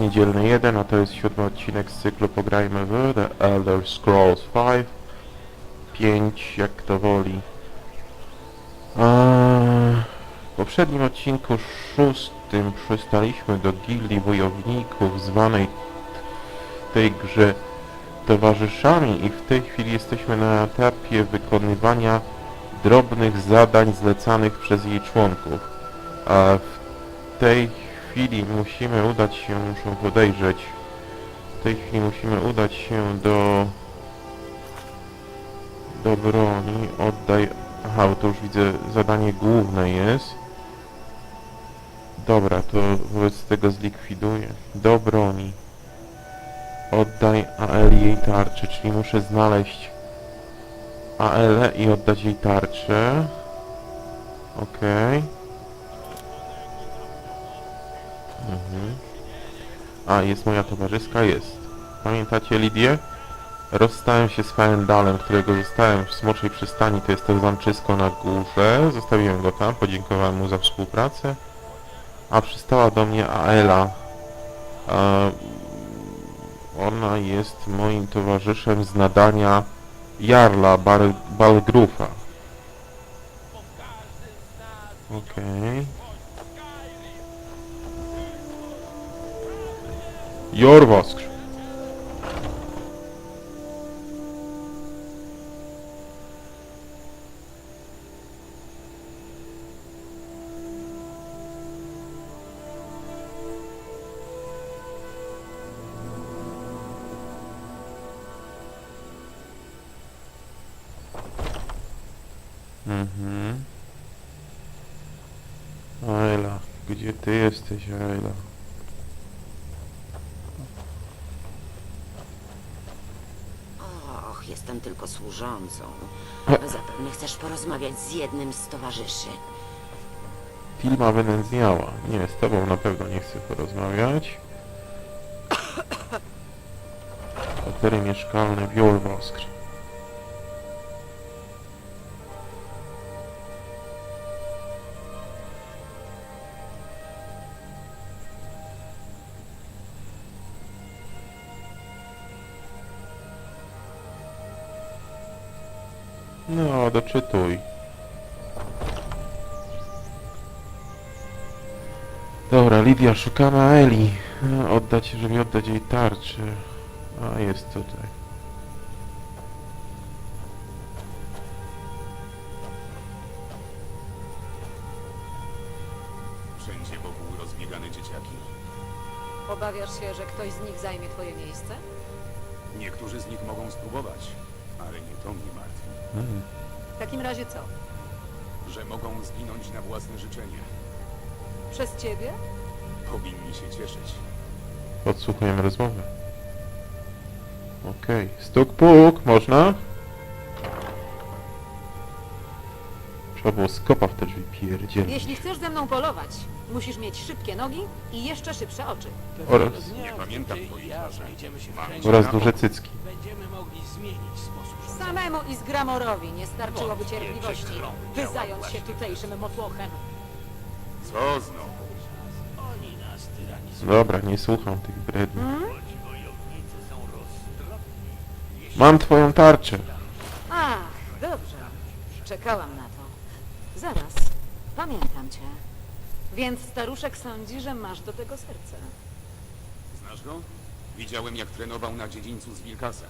Niedzielny 1, a to jest siódmy odcinek z cyklu Pograjmy w The Elder Scrolls 5 5, jak kto woli. Eee, w poprzednim odcinku szóstym przystaliśmy do gildii wojowników zwanej w tej grze towarzyszami i w tej chwili jesteśmy na etapie wykonywania drobnych zadań zlecanych przez jej członków. A w tej chwili musimy udać się, muszę podejrzeć, w tej chwili musimy udać się do do broni, oddaj, aha, bo to już widzę, zadanie główne jest. Dobra, to wobec tego zlikwiduję. Do broni. Oddaj AL jej tarczę, czyli muszę znaleźć AL i oddać jej tarczę. Okej. Mhm. A, jest moja towarzyska? Jest. Pamiętacie Lidię? Rozstałem się z Faendalem, którego zostałem w Smoczej Przystani, to jest to zamczysko na górze. Zostawiłem go tam, podziękowałem mu za współpracę. A przystała do mnie Aela. E, ona jest moim towarzyszem z nadania Jarla Bal Balgrufa. Okej. Jorwosk. Mhm. Ayla, gdzie ty jesteś, Ayla? Och, jestem tylko służącą. E. Zapewne chcesz porozmawiać z jednym z towarzyszy. Filma wynędzniała. Nie, z tobą na pewno nie chcę porozmawiać. Kwatery mieszkalne w No, doczytuj. Dobra, Lidia, szukamy Eli. Oddać, żeby oddać jej tarczę. A, jest tutaj. Wszędzie wokół rozbiegane dzieciaki. Obawiasz się, że ktoś z nich zajmie twoje miejsce? Niektórzy z nich mogą spróbować, ale nie to mnie martwi. Mm. W takim razie co? Że mogą zginąć na własne życzenie. Przez ciebie? Powinni się cieszyć. Podsłuchujemy rozmowę. Okej. Stuk puk, można? Trzeba było skopa w te drzwi pierdzielnie. Jeśli chcesz ze mną polować, musisz mieć szybkie nogi i jeszcze szybsze oczy. Oraz, Nie pamiętam twoich twarzy. Mam oraz duże cycki. Będziemy mogli zmienić sposób rządzenia. Samemu i z Gramorowi nie starczyłoby cierpliwości, by zająć się tutejszym motłochem. Co znowu? Oni nas tyranizują. Dobra, nie słucham tych bredni. Hmm? Ci wojownicy są roztropni. Mam twoją tarczę. Ach, dobrze. Czekałam na to. Zaraz. Pamiętam cię. Więc staruszek sądzi, że masz do tego serce. Znasz go? Widziałem jak trenował na dziedzińcu z Wilkasem.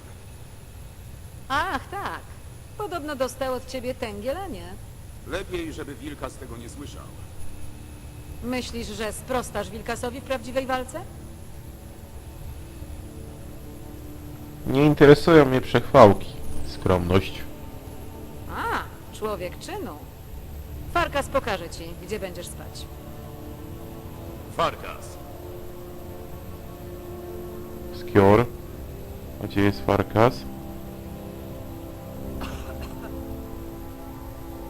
Ach, tak. Podobno dostał od ciebie tęgielenie. Lepiej, żeby Wilkas tego nie słyszał. Myślisz, że sprostasz Wilkasowi w prawdziwej walce? Nie interesują mnie przechwałki. Skromność. A, człowiek czynu. Farkas pokaże ci, gdzie będziesz spać. Farkas. Skior. A gdzie jest Farkas?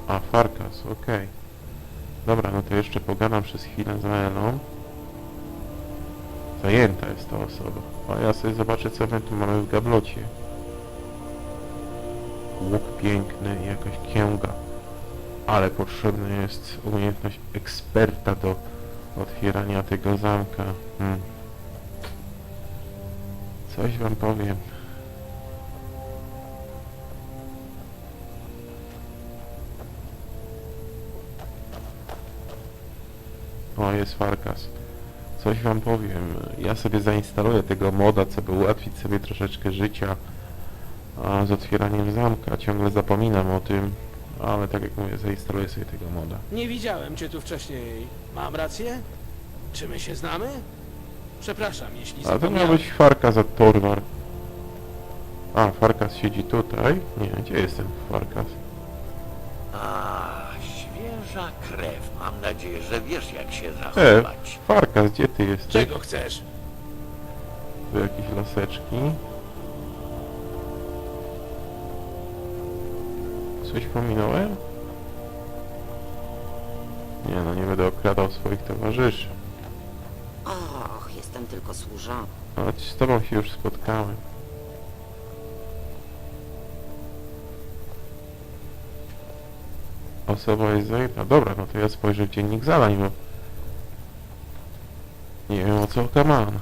A, Farkas, okej. Dobra, no to jeszcze pogadam przez chwilę z Aelą. Zajęta jest ta osoba. A ja sobie zobaczę, co my tu mamy w gablocie. Łuk piękny i jakaś kięga. Ale potrzebna jest umiejętność eksperta do otwierania tego zamka. Hmm. Coś wam powiem. O, jest Farkas. Coś wam powiem. Ja sobie zainstaluję tego moda, co by ułatwić sobie troszeczkę życia z otwieraniem zamka. Ciągle zapominam o tym, ale tak jak mówię, zainstaluję sobie tego moda. Nie widziałem cię tu wcześniej. Mam rację? Czy my się znamy? Przepraszam, jeśli A to miał zapomniałem. być Farkas od Torwar. A, Farkas siedzi tutaj? Nie, gdzie jest ten Farkas? A, świeża krew. Mam nadzieję, że wiesz jak się E, zachować. Farkas, gdzie ty jesteś? Czego chcesz? Tu jakieś laseczki. Coś pominąłem? Nie no, nie będę okradał swoich towarzyszy. Och, jestem tylko służącą. Ale z tobą się już spotkałem. Osoba jest zajęta. Dobra, no to ja spojrzę w dziennik zadań, bo... Nie wiem o co kaman.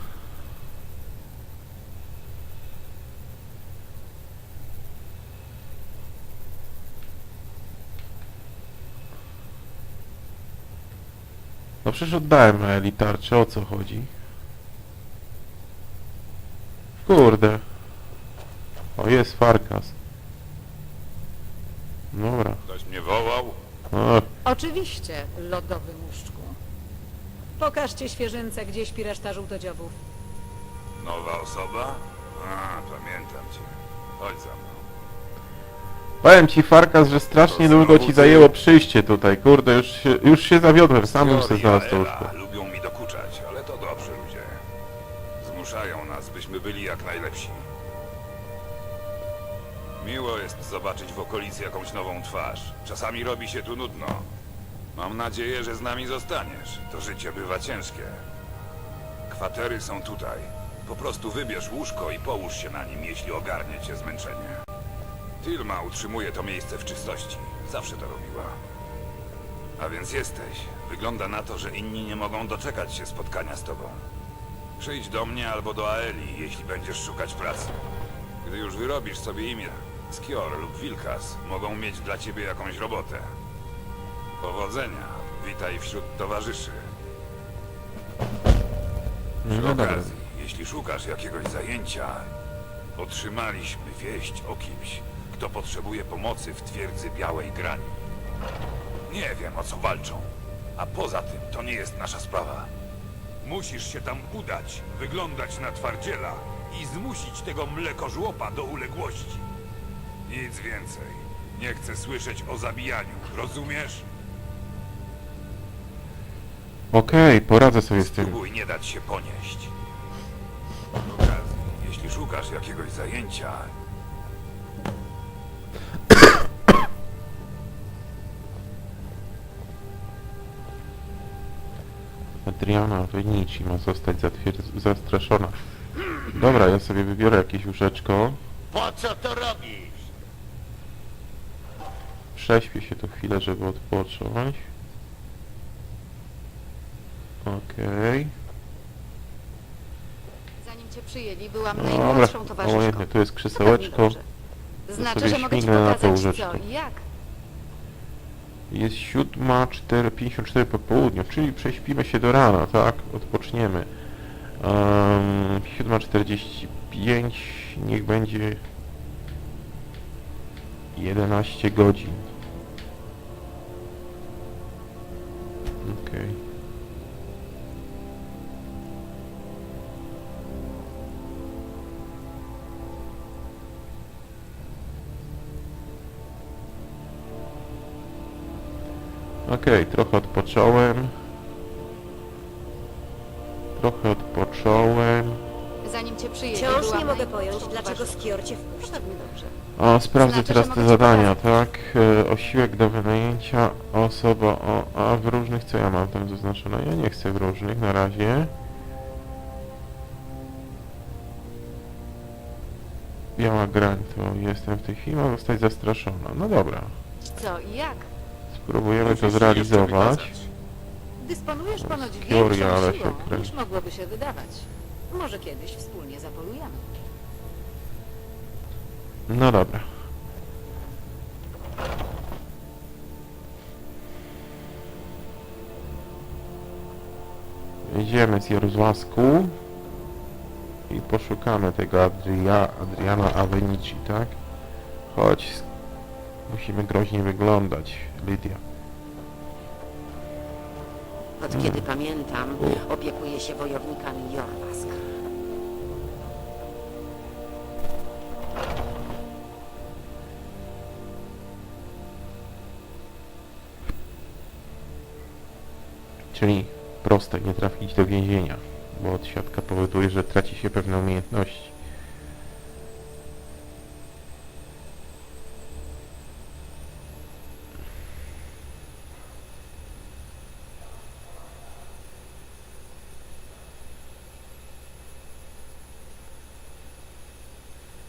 No przecież oddałem Eli tarczę, o co chodzi? Kurde. O, jest Farkas. Dobra. Ktoś mnie wołał? O, Oczywiście, lodowy muszczku. Pokażcie świeżynce, gdzie śpi reszta żółtodziobów. Nowa osoba? A, pamiętam cię. Chodź za mną. Powiem ci Farkas, że strasznie długo ci zajęło przyjście tutaj. Kurde, już się, już się zawiodłem. Sam bym sobie znalazł to łóżko. lubią mi dokuczać, ale to dobrzy ludzie. Zmuszają nas, byśmy byli jak najlepsi. Miło jest zobaczyć w okolicy jakąś nową twarz. Czasami robi się tu nudno. Mam nadzieję, że z nami zostaniesz. To życie bywa ciężkie. Kwatery są tutaj. Po prostu wybierz łóżko i połóż się na nim, jeśli ogarnie cię zmęczenie. Tilma utrzymuje to miejsce w czystości. Zawsze to robiła. A więc jesteś. Wygląda na to, że inni nie mogą doczekać się spotkania z tobą. Przyjdź do mnie albo do Aeli, jeśli będziesz szukać pracy. Gdy już wyrobisz sobie imię, Skior lub Wilkas mogą mieć dla ciebie jakąś robotę. Powodzenia. Witaj wśród towarzyszy. No, Przy no dobra. okazji, jeśli szukasz jakiegoś zajęcia, otrzymaliśmy wieść o kimś, kto potrzebuje pomocy w twierdzy Białej Grani. Nie wiem, o co walczą, a poza tym to nie jest nasza sprawa. Musisz się tam udać, wyglądać na twardziela i zmusić tego mlekożłopa do uległości. Nic więcej. Nie chcę słyszeć o zabijaniu, rozumiesz? Okej, poradzę sobie z tym. Spróbuj nie dać się ponieść. Przy okazji, jeśli szukasz jakiegoś zajęcia, Adriana Venici ma zostać zastraszona. Dobra, ja sobie wybiorę jakieś łóżeczko. Po co to robisz? Prześpię się tu chwilę, żeby odpocząć. Okej. Zanim cię przyjęli, byłam Dobra, najmłodszą towarzyszką. obojętnie, tu jest Pewnie krzesełeczko. dobrze. To Znaczy, sobie że mogę ci śmignę na to pokazać co łóżeczko. i jak. Jest siódma, 4.54 po południu, czyli prześpimy się do rana, tak? Odpoczniemy. Um, 7.45, niech będzie 11 godzin. Okej. Okej, trochę odpocząłem. Trochę odpocząłem. Zanim cię przyjęli, Wciąż byłam nie mogę najmłodszą pojąć, dlaczego. Skior cię wpuścił. Pewnie dobrze. O, sprawdzę Znaczy, teraz że te mogę ci zadania, tak? E, osiłek do wynajęcia, osoba o... A w różnych co ja mam tam zaznaczone? Ja nie chcę w różnych na razie. Biała grań to jestem w tej chwili, ma zostać zastraszona. No dobra, Co i jak? Spróbujemy to zrealizować. Dysponujesz ponoć Skioria, większą ale się siłą, kręci. niż mogłoby się wydawać. Może kiedyś wspólnie zapolujemy. No dobra. Jedziemy z Jaruzłasku i poszukamy tego Adria, Adriana Avenici, tak? Chodź, musimy groźnie wyglądać, Lidia. Od kiedy pamiętam, opiekuje się wojownikami Jorwask. Czyli proste, nie trafić do więzienia, bo odsiadka powoduje, że traci się pewne umiejętności.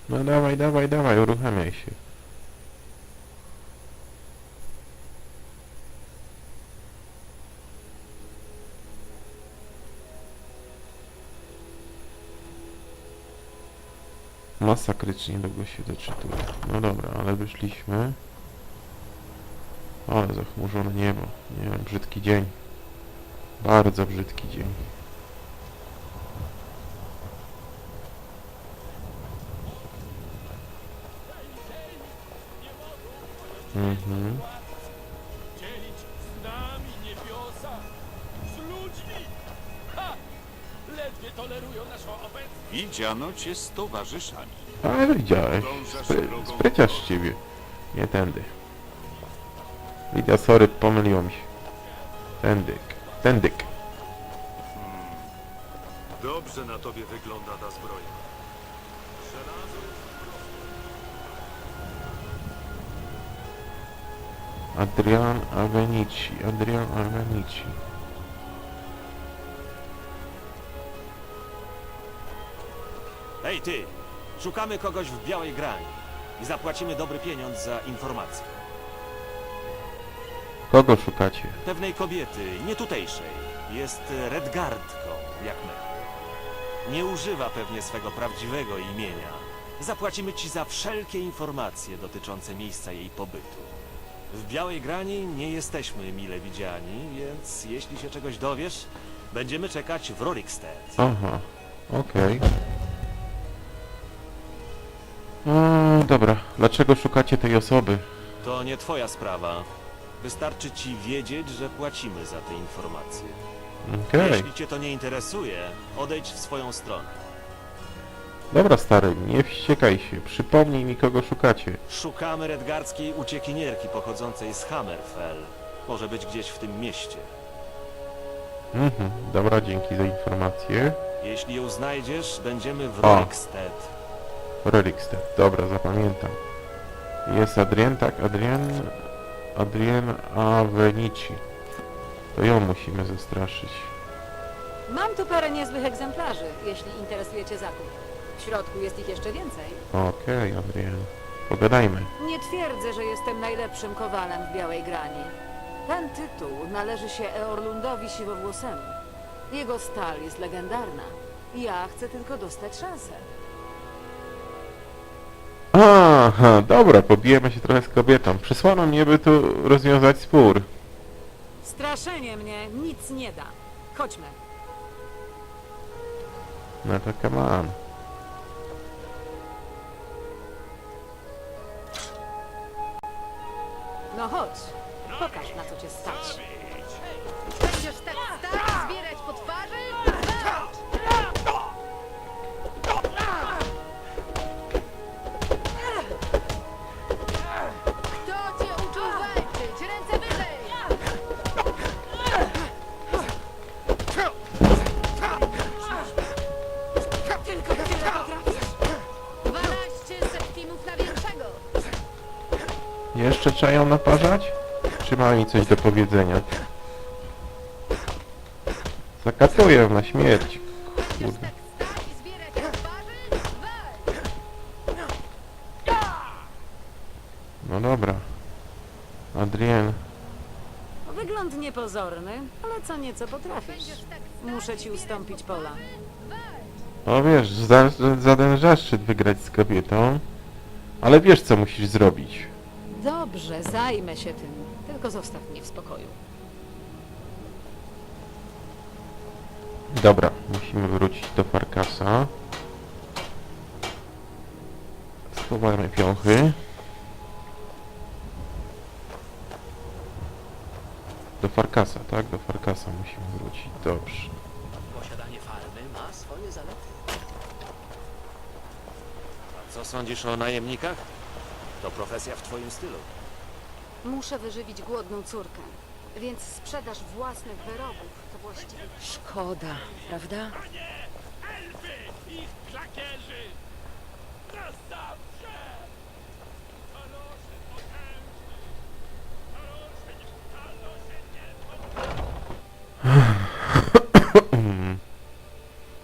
No dawaj, dawaj, dawaj, uruchamiaj się. Masakrycznie długo się doczytuje. No dobra, ale wyszliśmy. Ale zachmurzone niebo. Nie wiem, brzydki dzień. Bardzo brzydki dzień. Mhm. Dzielić z nami niebiosa, z ludźmi! Ha! Ledwie tolerują naszą obecność. Widziano cię z towarzyszami. Ale widziałeś. Spry, spryciarz z ciebie. Nie tędy. Lidia, sorry, pomyliło mi się. Tędyk. Tędyk. Dobrze na tobie wygląda ta zbroja. Adrian Avenici. Adrian Avenici. Hej ty! Szukamy kogoś w białej grani i zapłacimy dobry pieniądz za informację. Kogo szukacie? Pewnej kobiety, nie tutejszej, jest Redgardką, jak my. Nie używa pewnie swego prawdziwego imienia. Zapłacimy ci za wszelkie informacje dotyczące miejsca jej pobytu. W białej grani nie jesteśmy mile widziani, więc jeśli się czegoś dowiesz, będziemy czekać w Rorikstead. Aha. Okej. No, dobra. Dlaczego szukacie tej osoby? To nie twoja sprawa. Wystarczy ci wiedzieć, że płacimy za te informacje. Okej. Jeśli cię to nie interesuje, odejdź w swoją stronę. Dobra, stary, nie wściekaj się. Przypomnij mi, kogo szukacie. Szukamy redgardzkiej uciekinierki pochodzącej z Hammerfell. Może być gdzieś w tym mieście. Mhm. Dobra, dzięki za informację. Jeśli ją znajdziesz, będziemy w O. Rorikstead. Relikstead. Dobra, zapamiętam. Jest Adrien, tak? Adrien... Adrien Avenici. To ją musimy zastraszyć. Mam tu parę niezłych egzemplarzy, jeśli interesuje cię zakup. W środku jest ich jeszcze więcej. Okej, Adrien. Pogadajmy. Nie twierdzę, że jestem najlepszym kowalem w Białej Grani. Ten tytuł należy się Eorlundowi Siwowłosemu. Jego stal jest legendarna. Ja chcę tylko dostać szansę. Aha, dobra, pobijemy się trochę z kobietą. Przysłano mnie, by tu rozwiązać spór. Straszenie mnie nic nie da. Chodźmy. No to come on. No chodź. Pokaż na co cię stać. Mi coś do powiedzenia? Zakatuję na śmierć. Kurde. No dobra. Adrien. Wygląd niepozorny, ale co nieco potrafisz. Muszę ci ustąpić pola. No wiesz, za, za ten zaszczyt wygrać z kobietą. Ale wiesz co musisz zrobić. Dobrze, zajmę się tym. Tylko zostaw mnie w spokoju. Dobra, musimy wrócić do Farkasa. Schowajmy piąchy. Do Farkasa, tak? Do Farkasa musimy wrócić. Dobrze. Posiadanie farmy ma swoje zalety. A co sądzisz o najemnikach? To profesja w twoim stylu. Muszę wyżywić głodną córkę, więc sprzedaż własnych wyrobów to właściwie... Szkoda, prawda?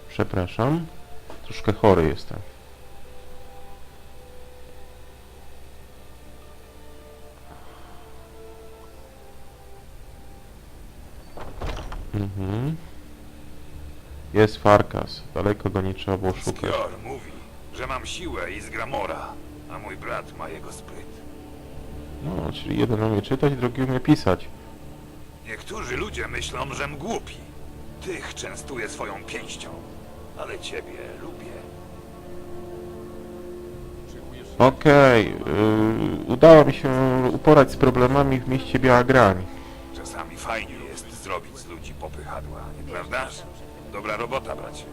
Przepraszam. Troszkę chory jestem. Jest Farkas. Daleko go nie trzeba było szukać. Skior mówi, że mam siłę i z Gramora, a mój brat ma jego spryt. No, czyli jeden umie czytać, drugi umie pisać. Niektórzy ludzie myślą, żem głupi. Tych częstuję swoją pięścią, ale ciebie lubię. Okej, yy, udało mi się uporać z problemami w mieście Biała Grań. Czasami fajnie jest zrobić z ludzi popychadła, nieprawdaż? Dobra robota, bracie.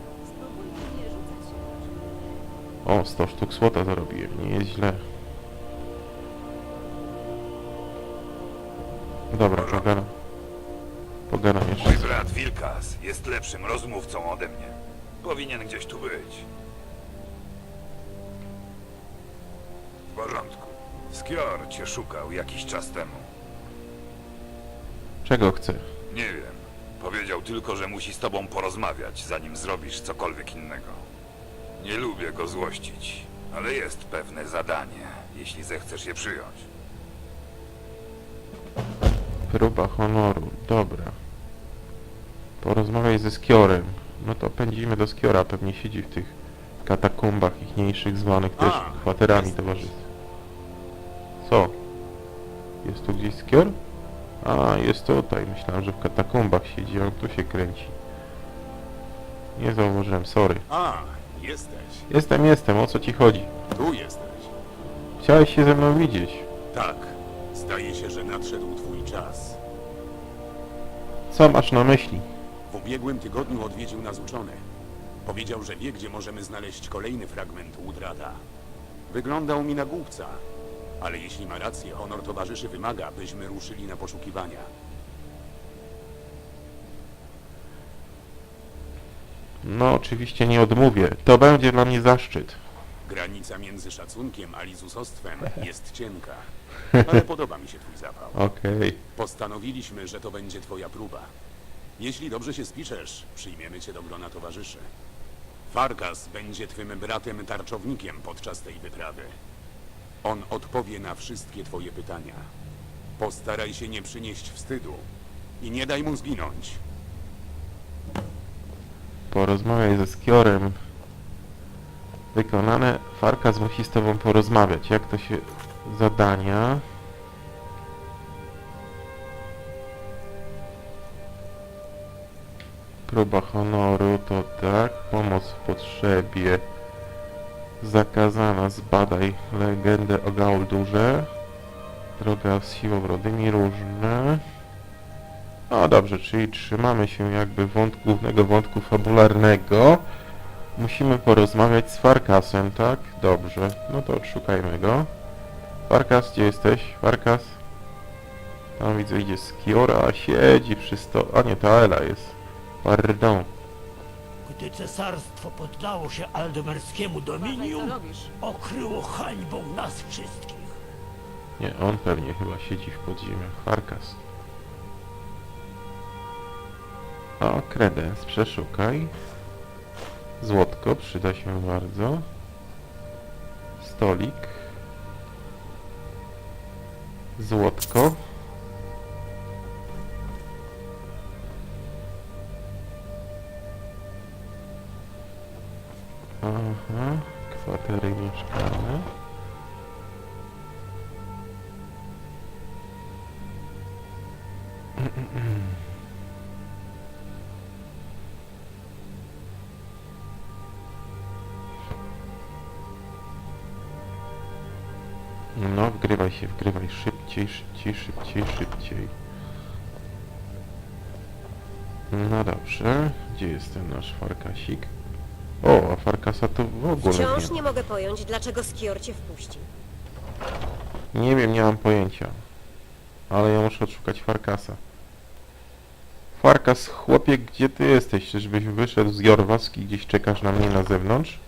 O, 100 sztuk złota zarobiłem, nie jest źle. Dobra, pogadam. Pogadam jeszcze. Mój brat Wilkas jest lepszym rozmówcą ode mnie. Powinien gdzieś tu być. W porządku. Skior cię szukał jakiś czas temu. Czego chcę? Nie wiem. Powiedział tylko, że musi z tobą porozmawiać, zanim zrobisz cokolwiek innego. Nie lubię go złościć, ale jest pewne zadanie, jeśli zechcesz je przyjąć. Próba honoru, dobra. Porozmawiaj ze Skiorem. No to pędzimy do Skiora, pewnie siedzi w tych katakumbach ichniejszych, zwanych też A, kwaterami towarzystw. Co? Jest tu gdzieś Skior? A, jest tutaj. Myślałem, że w katakumbach siedzi, on tu się kręci. Nie zauważyłem, sorry. A, jesteś. Jestem, jestem, o co ci chodzi? Tu jesteś. Chciałeś się ze mną widzieć. Tak. Zdaje się, że nadszedł twój czas. Co masz na myśli? W ubiegłym tygodniu odwiedził nas uczony. Powiedział, że wie, gdzie możemy znaleźć kolejny fragment Udrada. Wyglądał mi na głupca, ale jeśli ma rację, honor towarzyszy wymaga, byśmy ruszyli na poszukiwania. No, oczywiście nie odmówię. To będzie dla mnie zaszczyt. Granica między szacunkiem a lizusostwem jest cienka, ale podoba mi się twój zapał. Okej. Postanowiliśmy, że to będzie twoja próba. Jeśli dobrze się spiszesz, przyjmiemy cię do grona towarzyszy. Farkas będzie twym bratem tarczownikiem podczas tej wyprawy. On odpowie na wszystkie twoje pytania. Postaraj się nie przynieść wstydu i nie daj mu zginąć. Porozmawiaj ze Skiorem. Wykonane. Farkas musi z tobą porozmawiać. Jak to się... Zadania... Próba honoru to tak. Pomoc w potrzebie. Zakazana. Zbadaj legendę o Gauldurze. Droga z siłowrodymi różne. No dobrze, czyli trzymamy się jakby wątku, głównego wątku fabularnego. Musimy porozmawiać z Farkasem, tak? Dobrze, no to odszukajmy go. Farkas, gdzie jesteś? Farkas? Tam widzę, idzie z Kiora, siedzi przy sto... A nie, ta Ela jest. Pardon. Gdy cesarstwo poddało się aldemerskiemu dominium, okryło hańbą nas wszystkich. Nie, on pewnie chyba siedzi w podziemiach. Farkas. O, kredens, przeszukaj. Złotko, przyda się bardzo. Stolik. Złotko. Aha, kwatery mieszkalne. No, wgrywaj się, wgrywaj szybciej, szybciej, szybciej, szybciej. No dobrze, gdzie jest ten nasz farkasik? O, a farkasa to w ogóle Wciąż nie nie mogę pojąć, dlaczego Skior cię wpuścił. Nie wiem, nie mam pojęcia. Ale ja muszę odszukać Farkasa. Farkas, chłopie, gdzie ty jesteś? Czyżbyś wyszedł z Jorwaski, gdzieś czekasz na mnie na zewnątrz?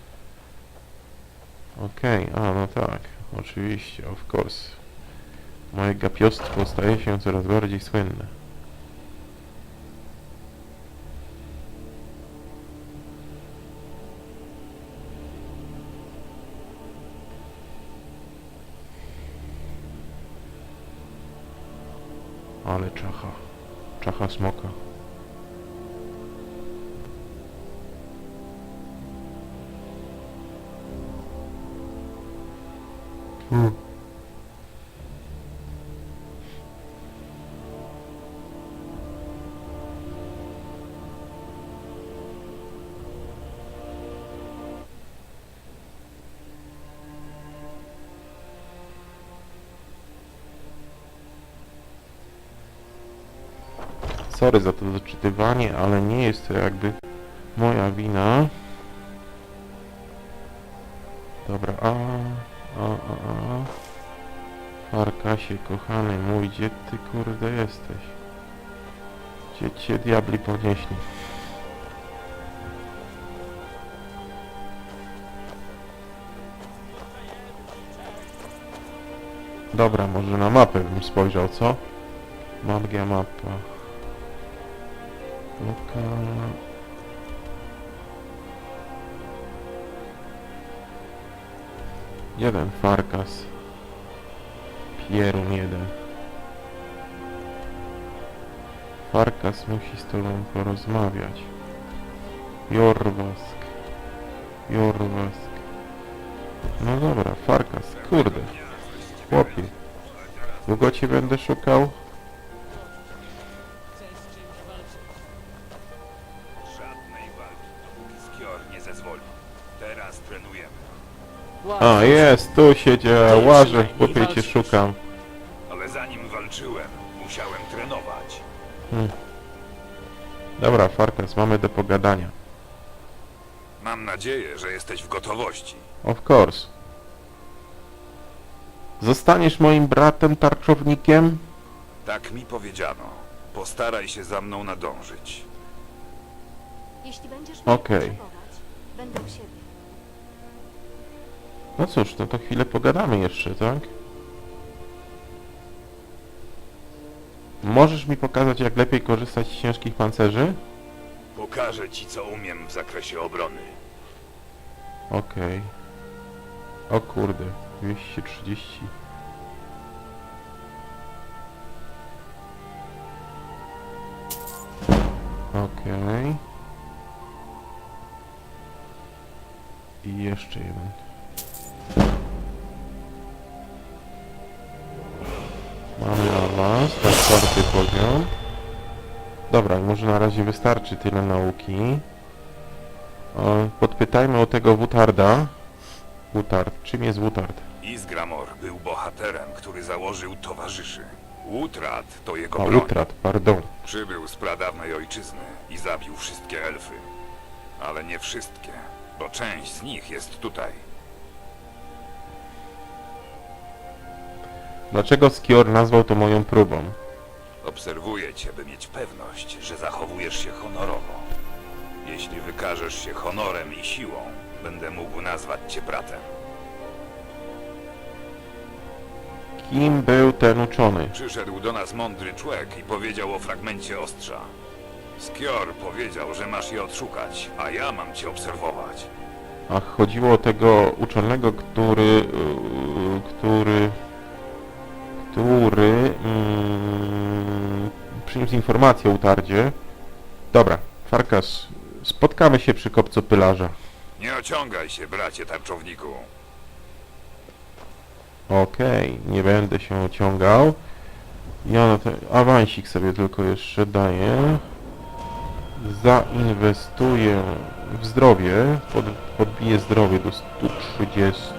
Okej, a no tak, oczywiście, of course. Moje gapiostwo staje się coraz bardziej słynne. Ale czacha. Czacha smoka. Sorry za to zaczytywanie, ale nie jest to jakby moja wina. Dobra, a, a, a, a. Farkasie, kochany mój, gdzie ty kurde jesteś? Gdzie cię diabli ponieśli? Dobra, może na mapę bym spojrzał, co? Magia mapa. Lokalna. Jeden Farkas. Pierun jeden. Farkas musi z tobą porozmawiać. Jorwask. Jorwask. No dobra, Farkas, kurde. Chłopie. Długo cię będę szukał? Zezwoli. Teraz trenujemy. A, jest, tu się dzieje, łażę, chłopie cię szukam. Ale zanim walczyłem, musiałem trenować. Dobra, Farkas, mamy do pogadania. Mam nadzieję, że jesteś w gotowości. Of course. Zostaniesz moim bratem tarczownikiem? Tak mi powiedziano. Postaraj się za mną nadążyć. Jeśli będziesz mnie Okej. potrzebować, będę u siebie. No cóż, no to chwilę pogadamy jeszcze, tak? Możesz mi pokazać, jak lepiej korzystać z ciężkich pancerzy? Pokażę ci, co umiem w zakresie obrony. Okej. O kurde, 230. Okej. I jeszcze jeden. Mamy na was, na czwarty poziom. Dobra, może na razie wystarczy tyle nauki. Podpytajmy o tego Wutarda. Wutard. Czym jest Wutard? Isgramor był bohaterem, który założył towarzyszy. Utrat to jego A. Utrat, pardon. Przybył z pradawnej ojczyzny i zabił wszystkie elfy. Ale nie wszystkie, bo część z nich jest tutaj. Dlaczego Skior nazwał to moją próbą? Obserwuję cię, by mieć pewność, że zachowujesz się honorowo. Jeśli wykażesz się honorem i siłą, będę mógł nazwać cię bratem. Kim był ten uczony? Przyszedł do nas mądry człowiek i powiedział o fragmencie ostrza. Skior powiedział, że masz je odszukać, a ja mam cię obserwować. Ach, chodziło o tego uczonego, który... yy, który... który... Mm, przyniósł informację o Utardzie. Dobra, Farkas, spotkamy się przy kopcu pylarza. Nie ociągaj się, bracie tarczowniku. Okej, nie będę się ociągał. Ja na ten awansik sobie tylko jeszcze daję. Zainwestuję w zdrowie. Pod, podbiję zdrowie do 130.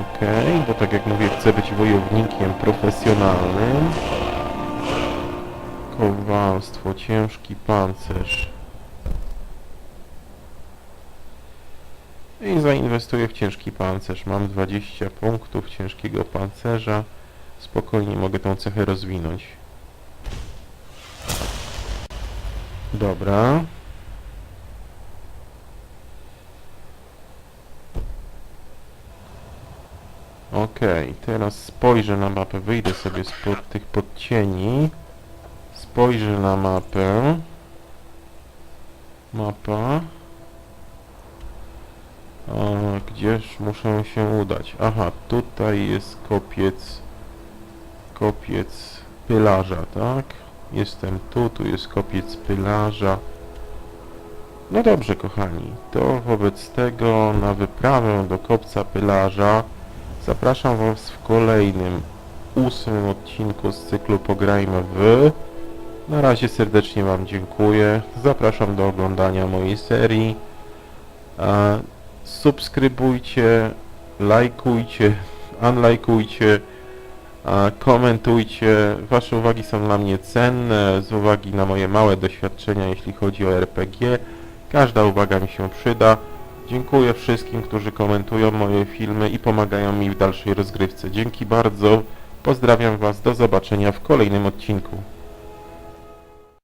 Okej, bo tak jak mówię, chcę być wojownikiem profesjonalnym. Kowalstwo, ciężki pancerz. I zainwestuję w ciężki pancerz. Mam 20 punktów ciężkiego pancerza. Spokojnie mogę tą cechę rozwinąć. Dobra. Okej, teraz spojrzę na mapę, wyjdę sobie spod tych podcieni. Spojrzę na mapę. Mapa. A, gdzież muszę się udać? Aha, tutaj jest kopiec... Kopiec pylarza, tak? Jestem tu, tu jest kopiec pylarza. No dobrze, kochani, to wobec tego na wyprawę do kopca pylarza zapraszam Was w kolejnym ósmym odcinku z cyklu Pograjmy w. Na razie serdecznie Wam dziękuję. Zapraszam do oglądania mojej serii. Subskrybujcie, lajkujcie, unlajkujcie, komentujcie. Wasze uwagi są dla mnie cenne z uwagi na moje małe doświadczenia, jeśli chodzi o RPG. Każda uwaga mi się przyda. Dziękuję wszystkim, którzy komentują moje filmy i pomagają mi w dalszej rozgrywce. Dzięki bardzo. Pozdrawiam Was. Do zobaczenia w kolejnym odcinku.